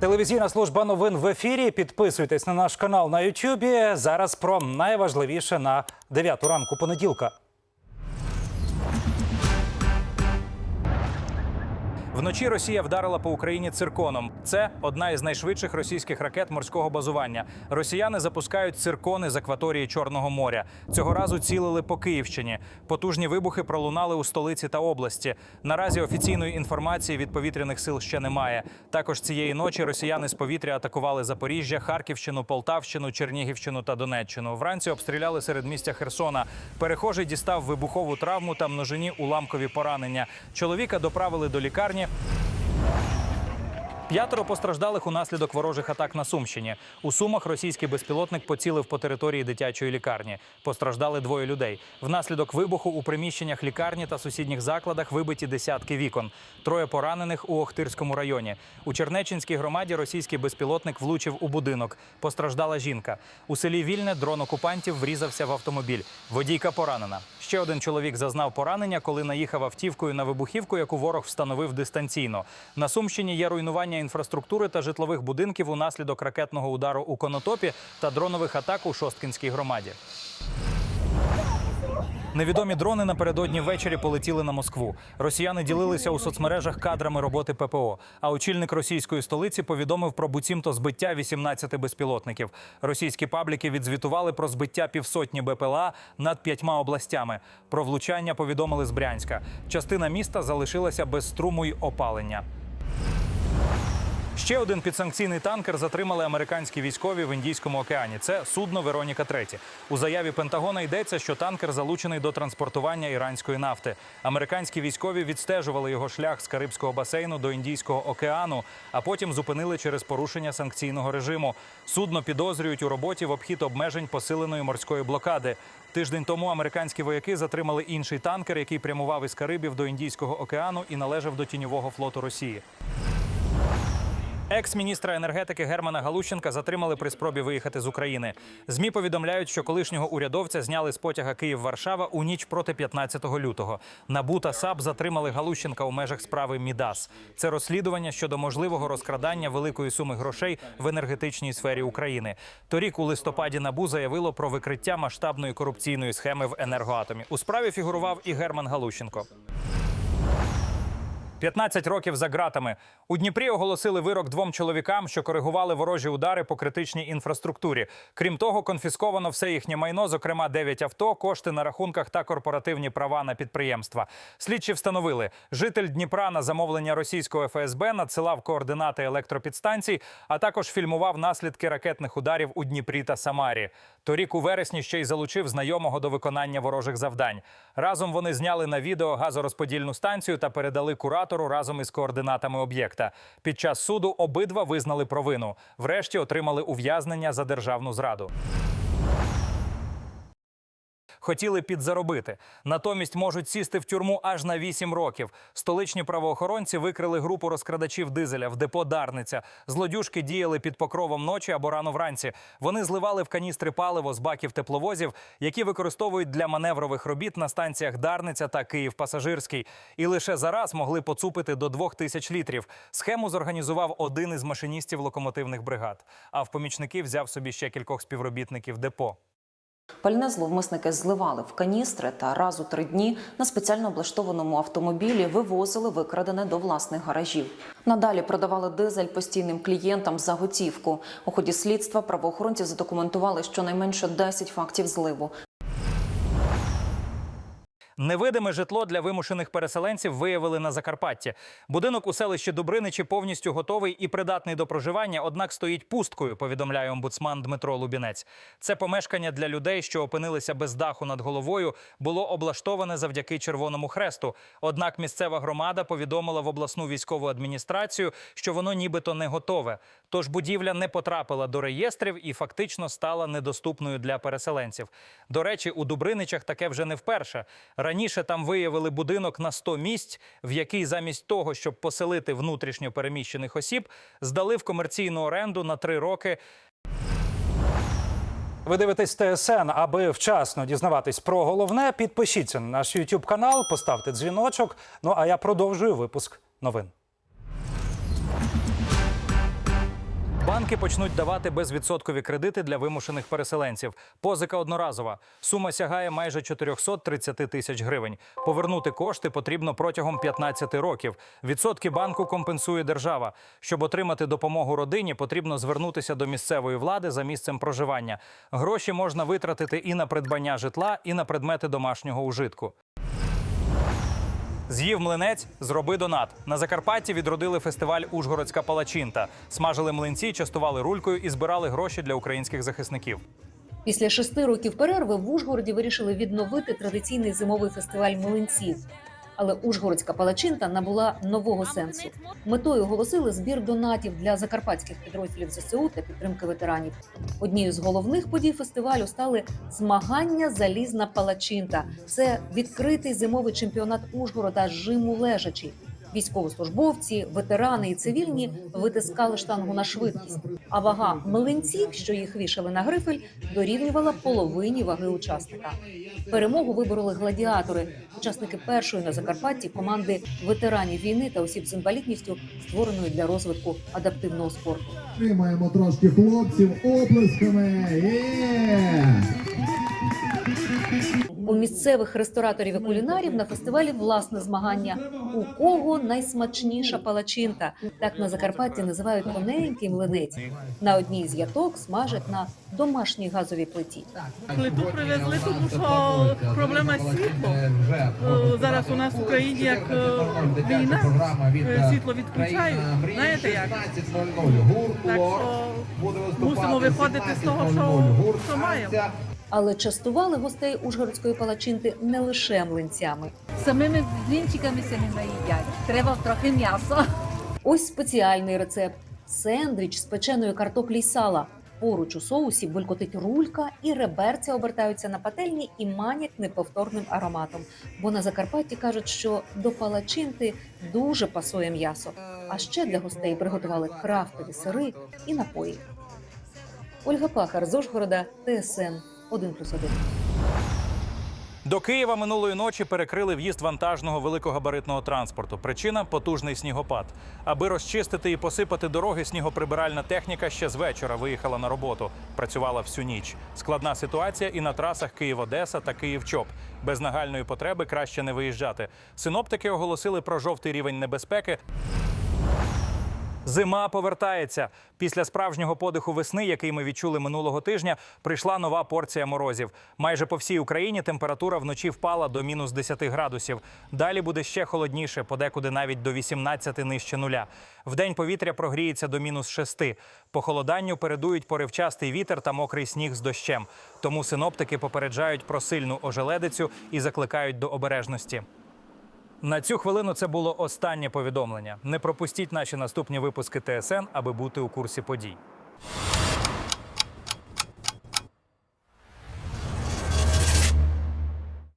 Телевізійна служба новин в ефірі. Підписуйтесь на наш канал на Ютубі. Зараз про найважливіше на 9 ранку понеділка. Вночі Росія вдарила по Україні цирконом. Це одна із найшвидших російських ракет морського базування. Росіяни запускають циркони з акваторії Чорного моря. Цього разу цілили по Київщині. Потужні вибухи пролунали у столиці та області. Наразі офіційної інформації від повітряних сил ще немає. Також цієї ночі росіяни з повітря атакували Запоріжжя, Харківщину, Полтавщину, Чернігівщину та Донеччину. Вранці обстріляли серед містя Херсона. Перехожий дістав вибухову травму та множині уламкові поранення. Чоловіка доправили до лікарні. that. П'ятеро постраждалих унаслідок ворожих атак на Сумщині. У Сумах російський безпілотник поцілив по території дитячої лікарні. Постраждали двоє людей. Внаслідок вибуху у приміщеннях лікарні та сусідніх закладах вибиті десятки вікон. Троє поранених у Охтирському районі. У Чернеччинській громаді російський безпілотник влучив у будинок. Постраждала жінка. У селі Вільне дрон окупантів врізався в автомобіль. Водійка поранена. Ще один чоловік зазнав поранення, коли наїхав автівкою на вибухівку, яку ворог встановив дистанційно. На Сумщині є руйнування інфраструктури та житлових будинків унаслідок ракетного удару у Конотопі та дронових атак у Шосткінській громаді. Невідомі дрони напередодні ввечері полетіли на Москву. Росіяни ділилися у соцмережах кадрами роботи ППО. А очільник російської столиці повідомив про буцімто збиття 18 безпілотників. Російські пабліки відзвітували про збиття півсотні БПЛА над п'ятьма областями. Про влучання повідомили з Брянська. Частина міста залишилася без струму й опалення. Ще один підсанкційний танкер затримали американські військові в Індійському океані. Це судно Вероніка 3 У заяві Пентагона йдеться, що танкер залучений до транспортування іранської нафти. Американські військові відстежували його шлях з Карибського басейну до Індійського океану, а потім зупинили через порушення санкційного режиму. Судно підозрюють у роботі в обхід обмежень посиленої морської блокади. Тиждень тому американські вояки затримали інший танкер, який прямував із Карибів до Індійського океану і належав до тіньового флоту Росії. Екс-міністра енергетики Германа Галущенка затримали при спробі виїхати з України. Змі повідомляють, що колишнього урядовця зняли з потяга Київ-Варшава у ніч проти 15 лютого. НАБУ та САП затримали Галущенка у межах справи Мідас. Це розслідування щодо можливого розкрадання великої суми грошей в енергетичній сфері України. Торік у листопаді НАБУ заявило про викриття масштабної корупційної схеми в енергоатомі. У справі фігурував і Герман Галущенко. 15 років за ґратами. У Дніпрі оголосили вирок двом чоловікам, що коригували ворожі удари по критичній інфраструктурі. Крім того, конфісковано все їхнє майно, зокрема 9 авто, кошти на рахунках та корпоративні права на підприємства. Слідчі встановили, житель Дніпра на замовлення російського ФСБ надсилав координати електропідстанцій, а також фільмував наслідки ракетних ударів у Дніпрі та Самарі. Торік у вересні ще й залучив знайомого до виконання ворожих завдань. Разом вони зняли на відео газорозподільну станцію та передали куратору разом із координатами об'єкта. Під час суду обидва визнали провину. Врешті отримали ув'язнення за державну зраду. Хотіли підзаробити. Натомість можуть сісти в тюрму аж на 8 років. Столичні правоохоронці викрили групу розкрадачів дизеля в депо Дарниця. Злодюжки діяли під покровом ночі або рано вранці. Вони зливали в каністри паливо з баків тепловозів, які використовують для маневрових робіт на станціях Дарниця та Київ Пасажирський. І лише зараз могли поцупити до двох тисяч літрів. Схему зорганізував один із машиністів локомотивних бригад. А в помічники взяв собі ще кількох співробітників депо. Пальне зловмисники зливали в каністри та раз у три дні на спеціально облаштованому автомобілі вивозили викрадене до власних гаражів. Надалі продавали дизель постійним клієнтам за готівку. У ході слідства правоохоронці задокументували щонайменше 10 фактів зливу. Невидиме житло для вимушених переселенців виявили на Закарпатті. Будинок у селищі Дубриничі повністю готовий і придатний до проживання, однак стоїть пусткою. Повідомляє омбудсман Дмитро Лубінець. Це помешкання для людей, що опинилися без даху над головою, було облаштоване завдяки Червоному Хресту. Однак місцева громада повідомила в обласну військову адміністрацію, що воно нібито не готове. Тож будівля не потрапила до реєстрів і фактично стала недоступною для переселенців. До речі, у Дубриничах таке вже не вперше. Раніше там виявили будинок на 100 місць, в який замість того, щоб поселити внутрішньо переміщених осіб, здали в комерційну оренду на три роки. Ви дивитесь ТСН, аби вчасно дізнаватись про головне. Підпишіться на наш YouTube канал, поставте дзвіночок. Ну а я продовжую випуск новин. Банки почнуть давати безвідсоткові кредити для вимушених переселенців. Позика одноразова. Сума сягає майже 430 тисяч гривень. Повернути кошти потрібно протягом 15 років. Відсотки банку компенсує держава. Щоб отримати допомогу родині, потрібно звернутися до місцевої влади за місцем проживання. Гроші можна витратити і на придбання житла, і на предмети домашнього ужитку. З'їв млинець, зроби донат. На Закарпатті відродили фестиваль Ужгородська палачинта. Смажили млинці, частували рулькою і збирали гроші для українських захисників. Після шести років перерви в Ужгороді вирішили відновити традиційний зимовий фестиваль млинців. Але Ужгородська палачинта набула нового сенсу. Метою оголосили збір донатів для закарпатських підрозділів ЗСУ та підтримки ветеранів. Однією з головних подій фестивалю стали змагання Залізна палачинта. Це відкритий зимовий чемпіонат Ужгорода з жиму лежачі. Військовослужбовці, ветерани і цивільні витискали штангу на швидкість. А вага млинців, що їх вішали на грифель, дорівнювала половині ваги учасника. Перемогу вибороли гладіатори, учасники першої на Закарпатті команди ветеранів війни та осіб з інвалідністю, створеної для розвитку адаптивного спорту. Тримаємо трошки хлопців оплесками. Є! У місцевих рестораторів і кулінарів на фестивалі власне змагання. У кого найсмачніша палачинта? Так на Закарпатті називають тоненький млинець. На одній з яток смажать на домашній газовій плиті. Плиту привезли, тому що проблема світло. Е, Зараз у нас в Україні як е, війна, е, світло відключають. Знаєте як? Так що мусимо виходити з того, що, що маємо. Але частували гостей ужгородської палачинти не лише млинцями. Самими блінчиками се не наїдять. Треба трохи м'яса. Ось спеціальний рецепт: сендвіч з печеної картоплі й сала. Поруч у соусі булькотить рулька, і реберця обертаються на пательні і манять неповторним ароматом. Бо на Закарпатті кажуть, що до палачинти дуже пасує м'ясо. А ще для гостей приготували крафтові сири і напої. Ольга Пахар з Ужгорода, ТСН 1+,1. До Києва минулої ночі перекрили в'їзд вантажного великогабаритного транспорту. Причина потужний снігопад. Аби розчистити і посипати дороги, снігоприбиральна техніка ще з вечора виїхала на роботу. Працювала всю ніч. Складна ситуація і на трасах Київ-Одеса та Київ-Чоп. Без нагальної потреби краще не виїжджати. Синоптики оголосили про жовтий рівень небезпеки. Зима повертається. Після справжнього подиху весни, який ми відчули минулого тижня, прийшла нова порція морозів. Майже по всій Україні температура вночі впала до мінус 10 градусів. Далі буде ще холодніше, подекуди навіть до 18 нижче нуля. Вдень повітря прогріється до мінус 6. Похолоданню передують поривчастий вітер та мокрий сніг з дощем. Тому синоптики попереджають про сильну ожеледицю і закликають до обережності. На цю хвилину це було останнє повідомлення. Не пропустіть наші наступні випуски ТСН, аби бути у курсі подій.